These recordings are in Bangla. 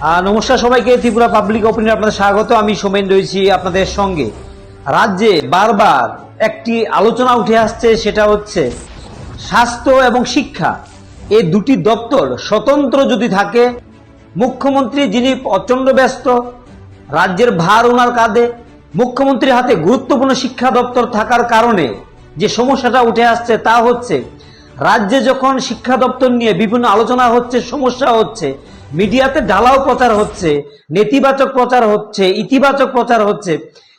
নমস্কার সবাইকে, ত্রিপুরা পাবলিক ওপিনিয়ন আপনাদের স্বাগত। আমি সোমেন রয়েছি আপনাদের সঙ্গে। রাজ্যে বারবার একটি আলোচনা উঠে আসছে, সেটা হচ্ছে স্বাস্থ্য এবং শিক্ষা। এই দুটি দপ্তর স্বতন্ত্র যদি থাকে, মুখ্যমন্ত্রী যিনি প্রচণ্ড ব্যস্ত, রাজ্যের ভার ওনার কাঁধে, মুখ্যমন্ত্রীর হাতে গুরুত্বপূর্ণ শিক্ষা দপ্তর থাকার কারণে যে সমস্যাটা উঠে আসছে তা হচ্ছে, রাজ্যে যখন শিক্ষা দপ্তর নিয়ে বিভিন্ন আলোচনা হচ্ছে, সমস্যা হচ্ছে মিডিয়াতে ঢালাও প্রচার হচ্ছে, নেতিবাচক প্রচার হচ্ছে, ইতিবাচক প্রচার হচ্ছে।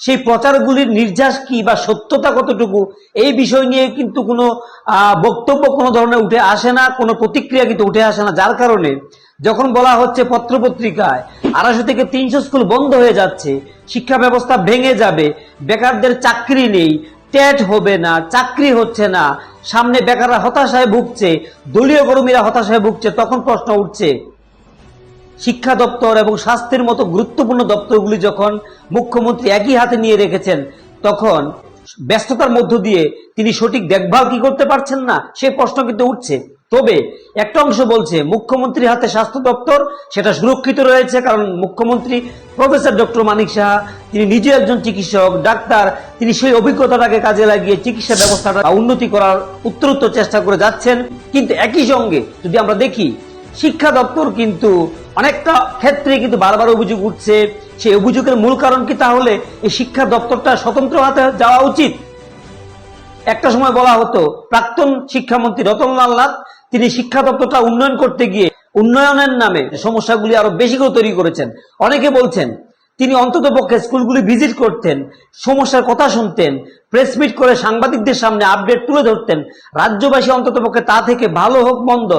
সেই প্রচারগুলির নির্যাস কি বা সত্যতা কতটুকু, এই বিষয় নিয়ে কিন্তু কোনো বক্তব্য কোনো ধরনের উঠে আসে না, কোনো প্রতিক্রিয়া কিন্তু উঠে আসে না। যার কারণে যখন বলা হচ্ছে পত্রপত্রিকায় আড়াইশো থেকে তিনশো স্কুল বন্ধ হয়ে যাচ্ছে, শিক্ষা ব্যবস্থা ভেঙে যাবে, বেকারদের চাকরি নেই, টেট হবে না, চাকরি হচ্ছে না, সামনে বেকাররা হতাশায় ভুগছে, দলীয় কর্মীরা হতাশায় ভুগছে, তখন প্রশ্ন উঠছে শিক্ষা দপ্তর এবং স্বাস্থ্যের মতো গুরুত্বপূর্ণ দপ্তরগুলি যখন মুখ্যমন্ত্রী একই হাতে নিয়ে রেখেছেন, তখন ব্যস্ততার মধ্য দিয়ে তিনি সঠিক দেখভাল কি করতে পারছেন না, সে প্রশ্ন কিন্তু উঠছে। তবে একটা অংশ বলছে মুখ্যমন্ত্রীর হাতে স্বাস্থ্য দপ্তর, সেটা সুরক্ষিত রয়েছে কারণ মুখ্যমন্ত্রী প্রফেসর ডক্টর মানিক সাহা, তিনি নিজে একজন চিকিৎসক, ডাক্তার, তিনি সেই অভিজ্ঞতাটাকে কাজে লাগিয়ে চিকিৎসা ব্যবস্থাটা উন্নতি করার উত্তরোত্তর চেষ্টা করে যাচ্ছেন। কিন্তু একই সঙ্গে যদি আমরা দেখি, শিক্ষা দপ্তর কিন্তু অনেকটা ক্ষেত্রে কিন্তু বারবার অভিযোগ উঠছে। সেই অভিযোগের মূল কারণ কি তাহলে? এই শিক্ষা দপ্তরটা স্বতন্ত্র হাতে যাওয়া উচিত? একটা সময় বলা হতো, প্রাক্তন শিক্ষামন্ত্রী রতনলাল নাথ, তিনি শিক্ষা দপ্তরটা উন্নয়ন করতে গিয়ে উন্নয়নের নামে সমস্যাগুলি আরও বেশি করে তৈরি করেছেন। অনেকে বলছেন তিনি অন্তত পক্ষে স্কুলগুলি ভিজিট করতেন, সমস্যার কথা শুনতেন প্রেস মিট করে সাংবাদিকদের সামনে আপডেট তুলে ধরতেন। রাজ্যবাসী অন্তত পক্ষে তা থেকে ভালো হোক, মন্দ,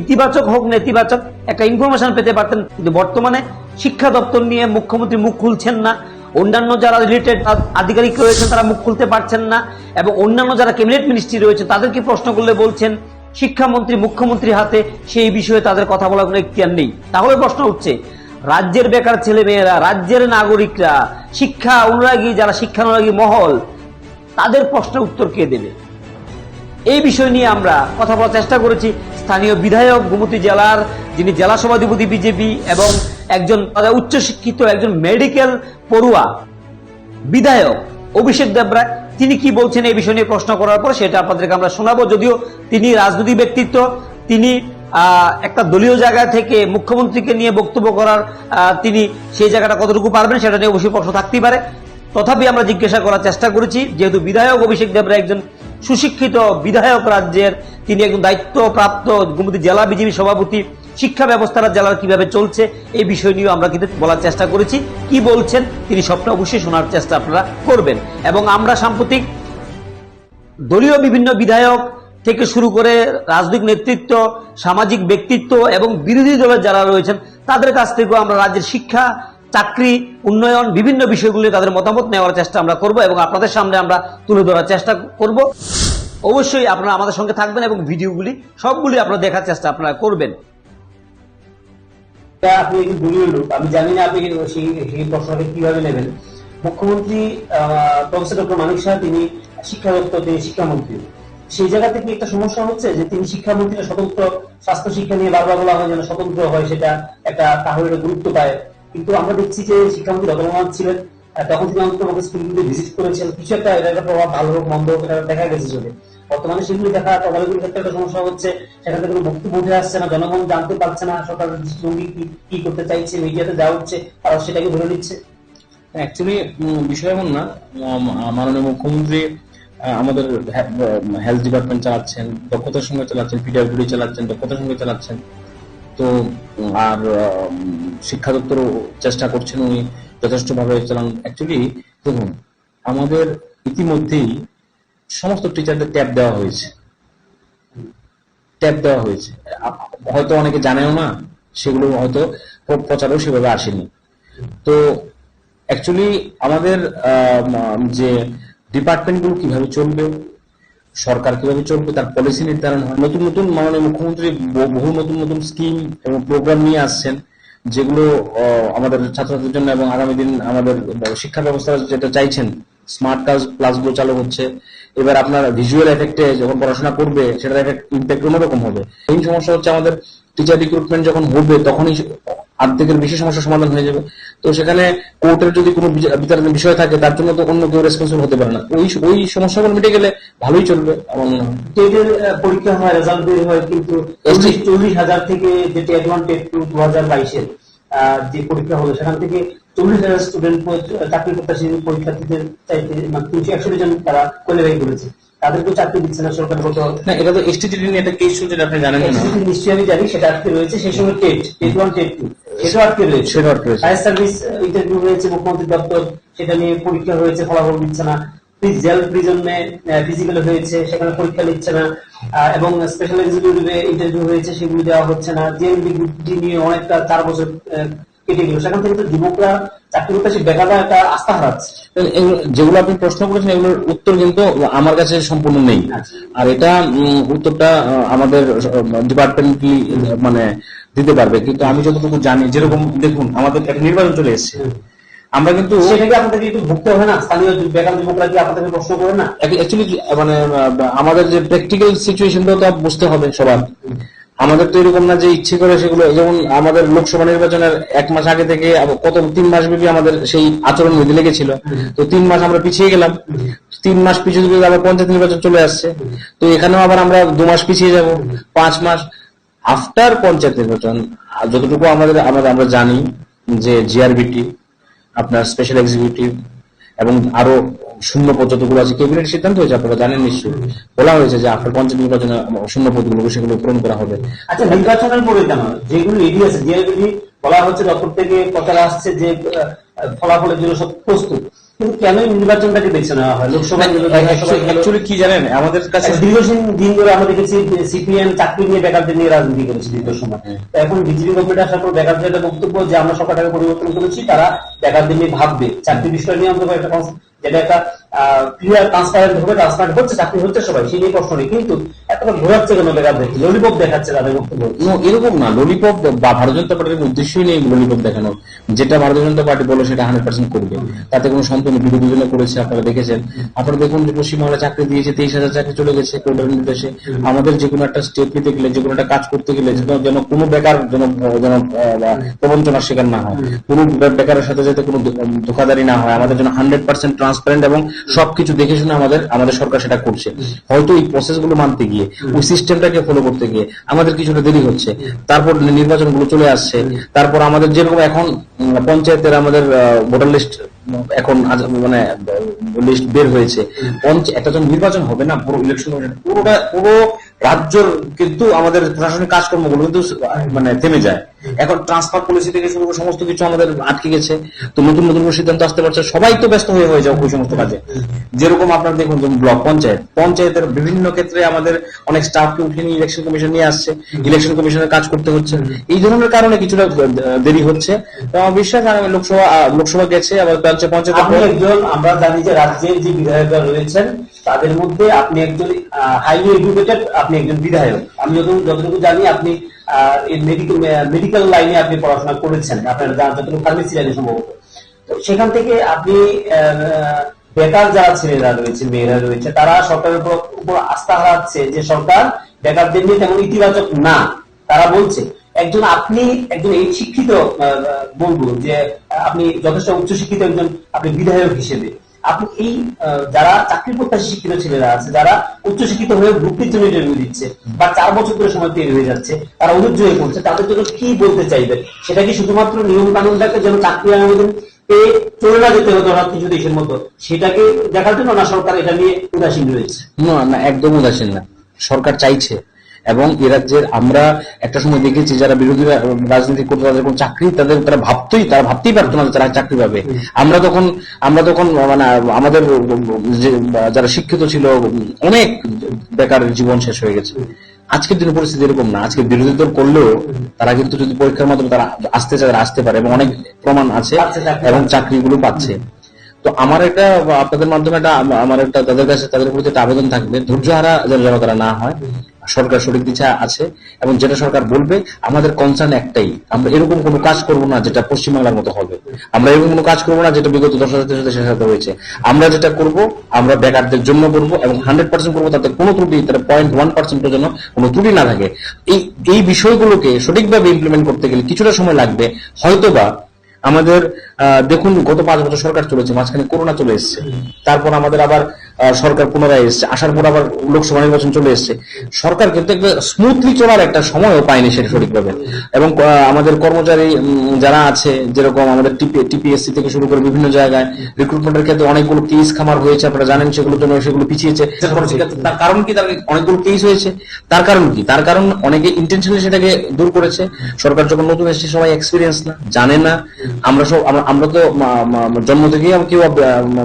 ইতিবাচক হোক, নেতিবাচক একটা ইনফরমেশন পেতে পারতেন। কিন্তু বর্তমানে শিক্ষা দপ্তর নিয়ে মুখ্যমন্ত্রী মুখ খুলছেন না। অন্যান্য যারা রিলেটেড আধিকারিক রয়েছেন, তারা মুখ খুলতে পারছেন না। এবং অন্যান্য যারা ক্যাবিনেট মিনিস্ট্রি রয়েছে, তাদেরকে প্রশ্ন করলে বলছেন, শিক্ষামন্ত্রী, মুখ্যমন্ত্রীর হাতে সেই বিষয়ে তাদের কথা বলার কোনো ইখতিয়ার নেই। তাহলে প্রশ্ন উঠছে রাজ্যের বেকার ছেলে মেয়েরা রাজ্যের নাগরিকরা, শিক্ষা অনুরাগী, যারা শিক্ষা অনুরাগী মহল, তাদের প্রশ্নের উত্তর কে দেবে? এই বিষয় নিয়ে আমরা কথা বলার চেষ্টা করেছি স্থানীয় বিধায়ক গোমতী জেলার, যিনি জেলা সভাধিপতি বিজেপি এবং একজন উচ্চশিক্ষিত একজন মেডিকেল পড়ুয়া বিধায়ক অভিষেক দেবরায় তিনি কি বলছেন এই বিষয় নিয়ে প্রশ্ন করার পর সেটা আপনাদেরকে আমরা শোনাবো, যদিও তিনি রাজনৈতিক ব্যক্তিত্ব, তিনি একটা দলীয় জায়গা থেকে মুখ্যমন্ত্রীকে নিয়ে বক্তব্য করার তিনি সেই জায়গাটা কতটুকু পারবেন সেটা নিয়ে অবশ্যই প্রশ্ন থাকতেই পারে। তথাপি আমরা জিজ্ঞাসা করার চেষ্টা করেছি, যেহেতু বিধায়ক অভিষেক দেবরা একজন সুশিক্ষিত বিধায়ক রাজ্যের, তিনি একজন দায়িত্বপ্রাপ্ত গোমতী জেলা বিজেপি সভাপতি, শিক্ষা ব্যবস্থাটা জেলার কীভাবে চলছে, এই বিষয় নিয়েও আমরা কিন্তু বলার চেষ্টা করেছি। কি বলছেন, তিনি সবটা অবশ্যই শোনার চেষ্টা আপনারা করবেন। এবং আমরা সাম্প্রতিক দলীয় বিভিন্ন বিধায়ক থেকে শুরু করে রাজনৈতিক নেতৃত্ব, সামাজিক ব্যক্তিত্ব এবং বিরোধী দলের যারা রয়েছেন, তাদের কাছ থেকেও আমরা রাজ্যের শিক্ষা, চাকরি, উন্নয়ন, বিভিন্ন বিষয়গুলি তাদের মতামত নেওয়ার চেষ্টা আমরা করব এবং আপনাদের সামনে আমরা তুলে ধরার চেষ্টা করব। অবশ্যই আপনারা আমাদের সঙ্গে থাকবেন এবং ভিডিওগুলি, সবগুলি আপনারা দেখার চেষ্টা আপনারা করবেন। আপনি একজন দলীয় লোক আমি জানি না আপনি সেই কীভাবে নেবেন। মুখ্যমন্ত্রী প্রফেসর ডক্টর মানিক শাহ, তিনি শিক্ষা দপ্তর তিনি শিক্ষামন্ত্রী। সেই জায়গা থেকে একটা সমস্যা হচ্ছে যে তিনি শিক্ষামন্ত্রী স্বতন্ত্র স্বাস্থ্য শিক্ষা নিয়ে বারবার বলা হয় যেন স্বতন্ত্র হয়, সেটা একটা তাহলে গুরুত্ব পায়। কিন্তু আমরা দেখছি যে শিক্ষামন্ত্রী রতনলাল ছিলেন তখন তিনি অন্তত পক্ষে স্কুলগুলি ভিজিট করেছেন। কিছু একটা এটা প্রভাব ভালো হোক, মন্দ হোক, এটা দেখা গেছে চলে বর্তমানে সেগুলি দেখা প্রভাবগুলির ক্ষেত্রে একটা সমস্যা হচ্ছে, সেখান থেকে কোনো বক্তব্য উঠে আসছে না, জনগণ জানতে পারছে না সরকারের দৃষ্টিভঙ্গি কি কি করতে চাইছে মিডিয়াতে যা হচ্ছে তারা সেটাকে ধরে নিচ্ছে। অ্যাকচুয়ালি বিষয় এমন না মাননীয় মুখ্যমন্ত্রী আমাদের হেলথ ডিপার্টমেন্ট চালাচ্ছেন দক্ষতার সঙ্গে চালাচ্ছেন পিডাব্লিউডি চালাচ্ছেন দক্ষতার সঙ্গে চালাচ্ছেন। তো আর শিক্ষা দপ্তরও চেষ্টা করছেন উনি যথেষ্টভাবে চালান। অ্যাকচুয়ালি দেখুন আমাদের ইতিমধ্যেই সমস্ত টিচারদের ট্যাব দেওয়া হয়েছে। ট্যাব দেওয়া হয়েছে। হয়তো অনেকে জানেও না সেগুলো হয়তো প্র- প্রচারও সেভাবে আসেনি। তো অ্যাকচুয়ালি আমাদের আম, যে ডিপার্টমেন্টগুলো কীভাবে চলবে, সরকার কীভাবে চলবে, তার পলিসি নির্ধারণ হয়। নতুন নতুন মাননীয় মুখ্যমন্ত্রী বহু নতুন নতুন স্কিম এবং প্রোগ্রাম নিয়ে আসছেন, যেগুলো আমাদের ছাত্রছাত্রীর জন্য এবং আগামী দিন আমাদের শিক্ষা ব্যবস্থা যেটা চাইছেন, স্মার্ট ক্লাস ক্লাসগুলো চালু হচ্ছে। এবার আপনার ভিজুয়াল এফেক্টে যখন পড়াশোনা করবে, সেটার ইম্প্যাক্ট অন্যরকম হবে। এই সমস্যা হচ্ছে আমাদের টিচার রিক্রুটমেন্ট যখন হবে, তখনই অর্ধেকের বেশি সমস্যার সমাধান হয়ে যাবে। তো সেখানে কোর্টের যদি কোনো বিচা- বিচারাধীন বিষয় থাকে তার জন্য তো অন্য কেউ রেসপন্সিবল হতে পারে না। ওই ওই সমস্যাগুলো মিটে গেলে ভালোই চলবে আমার মনে হয়। টেটের পরীক্ষা হয় রেজাল্ট বের হয় কিন্তু চল্লিশ হাজার থেকে যে টেট ওয়ান টেট টু দু হাজার বাইশের যে পরীক্ষা হলো সেখান থেকে চল্লিশ হাজার স্টুডেন্ট চাকরি প্রত্যাশী পরীক্ষার্থীদের চাইতে মানে তিনশো একষট্টি জন তারা কোয়ালিফাই করেছে। তাদেরকেও চাকরি দিচ্ছে না সরকার গত না এটা তো এসটিটি নিয়ে একটা কেস চলছে আপনি জানেন না। নিশ্চয়ই আমি জানি সেটা আটকে রয়েছে সেই সময় TET TET one TET two সেটাও আটকে রয়েছে। সেটা আটকে রয়েছে। ফায়ার সার্ভিস ইন্টারভিউ হয়েছে মুখ্যমন্ত্রী দপ্তর সেটা নিয়ে পরীক্ষা হয়েছে ফলাফল দিচ্ছে না। জেল প্রিজনে ফিজিক্যাল হয়েছে সেখানে পরীক্ষা নিচ্ছে না। এবং স্পেশাল এক্সিকিউটিভে ইন্টারভিউ হয়েছে সেগুলো দেওয়া হচ্ছে না। জেল ডিগ্রি নিয়ে অনেকটা চার বছর কেটে গেল। সেখান থেকে তো যুবকরা চাকরি প্রত্যাশী বেকাররা একটা আস্থা হারাচ্ছে। যেগুলো আপনি প্রশ্ন করেছেন এগুলোর উত্তর কিন্তু আমার কাছে সম্পূর্ণ নেই। আর এটা উত্তরটা আমাদের ডিপার্টমেন্ট মানে দিতে পারবে। কিন্তু আমি যতটুকু জানি যেরকম দেখুন আমাদের একটা নির্বাচন চলে এসেছে। আমরা কিন্তু সেটাকে আপনাদেরকে একটু ভুগতে হবে না। স্থানীয় বেকার যুবকরা কি আপনাদেরকে প্রশ্ন করে না? অ্যাকচুয়ালি মানে আমাদের যে প্র্যাকটিক্যাল সিচুয়েশনটাও তো বুঝতে হবে সবার। আমাদের তো এরকম না যে ইচ্ছে করে সেগুলো যেমন আমাদের লোকসভা নির্বাচনের এক মাস আগে থেকে কত তিন মাস ব্যাপী আমাদের সেই আচরণ বিধি লেগেছিল। তো তিন মাস আমরা পিছিয়ে গেলাম। তিন মাস পিছিয়ে আবার পঞ্চায়েত নির্বাচন চলে আসছে। তো এখানেও আবার আমরা দু মাস পিছিয়ে যাব পাঁচ মাস। আফটার পঞ্চায়েত নির্বাচন যতটুকু আমাদের আমাদের আমরা জানি যে জিআরবিটি আপনার স্পেশাল এক্সিকিউটিভ এবং আরও শূন্য পদ যতগুলো আছে ক্যাবিনেট সিদ্ধান্ত হয়েছে, আপনারা জানেন নিশ্চয়ই। বলা হয়েছে যে আফটার পঞ্চায়েত নির্বাচনে শূন্য পদগুলো সেগুলো পূরণ করা হবে। আচ্ছা নির্বাচনের পরে কেন? যেগুলো রেডি আছে যে বলা হচ্ছে দপ্তর থেকে প্রচার আসছে যে ফলাফলের জন্য সব প্রস্তুত। কিন্তু কেন এই নির্বাচনটাকে বেছে নেওয়া হয়? লোকসভা অ্যাকচুয়ালি কি জানেন? আমাদের কাছে দীর্ঘদিন দিন ধরে আমরা দেখেছি সিপিএম চাকরি নিয়ে বেকারদের নিয়ে রাজনীতি করেছে দীর্ঘ সময়। তো এখন বিজেপি গভর্নমেন্ট আসার পর বেকারদের একটা বক্তব্য যে আমরা সরকারটাকে পরিবর্তন করেছি তারা বেকারদের নিয়ে ভাববে। চাকরি বিষয় নিয়ে একটা যেটা একটা ক্লিয়ার ট্রান্সপারেন্ট হবে ট্রান্সপারেন্ট হচ্ছে চাকরি হচ্ছে সবাই সেই নিয়ে প্রশ্ন নেই। কিন্তু দেখাচ্ছে এরকম না ললিপপ নেই যেটা দেখুন চাকরি দিয়েছে আমাদের যে কোনো একটা স্টেপ নিতে গেলে, যে কোনো একটা কাজ করতে গেলে, যেন- কোনো বেকার যেন যেন প্রবঞ্চনার শিকার না হয়। কোনো বেকারের সাথে যাতে কোনো ধো- ধোকাধারি না হয়। আমাদের জন্য হান্ড্রেড পার্সেন্ট ট্রান্সপারেন্ট এবং সবকিছু দেখে শুনে আমাদের আমাদের সরকার সেটা করছে। হয়তো এই প্রসেসগুলো মানতে গিয়ে ওই সিস্টেমটাকে ফলো করতে গিয়ে আমাদের কিছুটা দেরি হচ্ছে। তারপর নির্বাচনগুলো চলে আসছে। তারপর আমাদের যেরকম এখন পঞ্চায়েতের আমাদের ভোটার লিস্ট এখন মানে লিস্ট বের হয়েছে। একটা যখন নির্বাচন হবে না, পুরো ইলেকশন পুরোটা, পুরো রাজ্যর কিন্তু আমাদের প্রশাসনিক কাজকর্মগুলো কিন্তু মানে থেমে যায়। এখন ট্রান্সফার পলিসি থেকে শুরু করে সমস্ত কিছু আমাদের আটকে গেছে। তো নতুন নতুন সিদ্ধান্ত আসতে পারছে। সবাই তো ব্যস্ত হয়ে হয়ে যাও ওই সমস্ত কাজে। যেরকম আপনার দেখুন ব্লক পঞ্চায়েত। পঞ্চায়েতের বিভিন্ন ক্ষেত্রে আমাদের অনেক স্টাফকে উঠিয়ে নিয়ে ইলেকশন কমিশন নিয়ে আসছে। ইলেকশন কমিশনের কাজ করতে হচ্ছে। এই ধরনের কারণে কিছুটা দেরি হচ্ছে। তো আমার বিশ্বাস আগামী লোকসভা লোকসভা গেছে আবার পঞ্চায়েত পঞ্চায়েত আপনি একজন আমরা জানি যে রাজ্যের যে বিধায়করা রয়েছেন তাদের মধ্যে আপনি একজন হাইলি এডুকেটেড আপনি একজন বিধায়ক। আমি যতটুকু জানি আপনি মেডিকেল লাইনে আপনি পড়াশোনা করেছেন। আপনার যতটুকু ফার্মেসি লাইনে সম্ভবত। সেখান থেকে আপনি বেকার যারা ছেলেরা রয়েছে, মেয়েরা রয়েছে, তারা সরকারের উপর আস্থা হারাচ্ছে যে সরকার বেকারদের নিয়ে তেমন ইতিবাচক না। তারা বলছে, একজন আপনি, একজন এই শিক্ষিত বলব যে, আপনি যথেষ্ট উচ্চশিক্ষিত একজন, আপনি বিধায়ক হিসেবে। আপনি এই যারা চাকরি প্রত্যাশী শিক্ষিত ছেলেরা আছে, যারা উচ্চশিক্ষিত হয়ে ভর্তির জন্য ইন্টারভিউ দিচ্ছে বা চার বছর ধরে সময় তৈরি হয়ে যাচ্ছে, তারা অনুজ্জ হয়ে পড়ছে, তাদের জন্য কি বলতে চাইবেন সেটা কি শুধুমাত্র নিয়ম কানুনটাকে যেন চাকরি আবেদন পেয়ে চলে না যেতে হতো অর্থাৎ কিছু দেশের মতো? সেটাকে দেখার জন্য না সরকার এটা নিয়ে উদাসীন রয়েছে? না না, একদম উদাসীন না। সরকার চাইছে। এবং এ রাজ্যের আমরা একটা সময় দেখেছি যারা বিরোধী রাজনীতি করতে তাদের কোনো চাকরি তাদের তারা ভাবতেই তারা ভাবতেই পারতো না তারা চাকরি পাবে। আমরা তখন আমরা তখন মানে আমাদের যারা শিক্ষিত ছিল অনেক বেকার জীবন শেষ হয়ে গেছে। আজকের দিনে পরিস্থিতি এরকম না। আজকে বিরোধী দল করলেও তারা কিন্তু যদি পরীক্ষার মাধ্যমে তারা আসতে চায় তারা আসতে পারে এবং অনেক প্রমাণ আছে। এবং চাকরিগুলো পাচ্ছে। তো আমার একটা আপনাদের মাধ্যমে একটা আমার একটা তাদের কাছে তাদের প্রতি একটা আবেদন থাকবে ধৈর্য হারা যেন যেন তারা না হয়। সরকার সঠিক দিশা আছে এবং যেটা সরকার বলবে, আমাদের কনসার্ন একটাই, আমরা এরকম কোনো কাজ করব না যেটা পশ্চিমবাংলার মতো হবে। আমরা এরকম কোনো কাজ করব না যেটা বিগত দশ হাজার সাথে হয়েছে। আমরা যেটা করব, আমরা বেকারদের জন্য করব এবং হান্ড্রেড পার্সেন্ট করব, তাতে কোনো ত্রুটি, তাতে পয়েন্ট ওয়ান পার্সেন্টের জন্য কোনো ত্রুটি না থাকে। এই এই বিষয়গুলোকে সঠিকভাবে ইমপ্লিমেন্ট করতে গেলে কিছুটা সময় লাগবে। হয়তোবা আমাদের দেখুন, গত পাঁচ বছর সরকার চলেছে, মাঝখানে করোনা চলে এসেছে। তারপর আমাদের আবার সরকার পুনরায় এসেছে। আসার পর আবার লোকসভা নির্বাচন চলে এসেছে। সরকার কিন্তু একটা স্মুথলি চলার একটা সময়ও পায়নি সেটা সঠিকভাবে। এবং আমাদের কর্মচারী যারা আছে, যেরকম আমাদের টিপিএসসি থেকে শুরু করে বিভিন্ন জায়গায় রিক্রুটমেন্টের ক্ষেত্রে অনেকগুলো কেস খামার হয়েছে, আপনারা জানেন সেগুলোর জন্য সেগুলো পিছিয়েছে। তার কারণ কি? তার অনেকগুলো কেস হয়েছে। তার কারণ কি? তার কারণ অনেকে ইন্টেনশনালি সেটাকে দূর করেছে। সরকার যখন নতুন এসেছে, সবাই এক্সপিরিয়েন্স না, জানে না। আমরা সব, আমরা- তো জন্ম থেকেই কেউ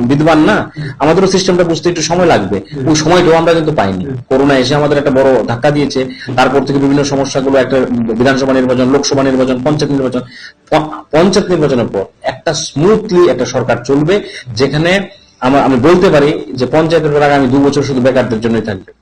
বিদ্বান না। আমাদেরও সিস্টেমটা বুঝতে একটু সময় লাগবে। ওই সময়টাও আমরা কিন্তু পাইনি। করোনা এসে আমাদের একটা বড় ধাক্কা দিয়েছে। তারপর থেকে বিভিন্ন সমস্যাগুলো একটা বিধানসভা নির্বাচন লোকসভা নির্বাচন পঞ্চায়েত নির্বাচন পঞ্চায়েত নির্বাচনের পর একটা স্মুথলি একটা সরকার চলবে যেখানে আমরা আমি বলতে পারি যে পঞ্চায়েতের পর আগামী দু বছর শুধু বেকারদের জন্যই থাকবে।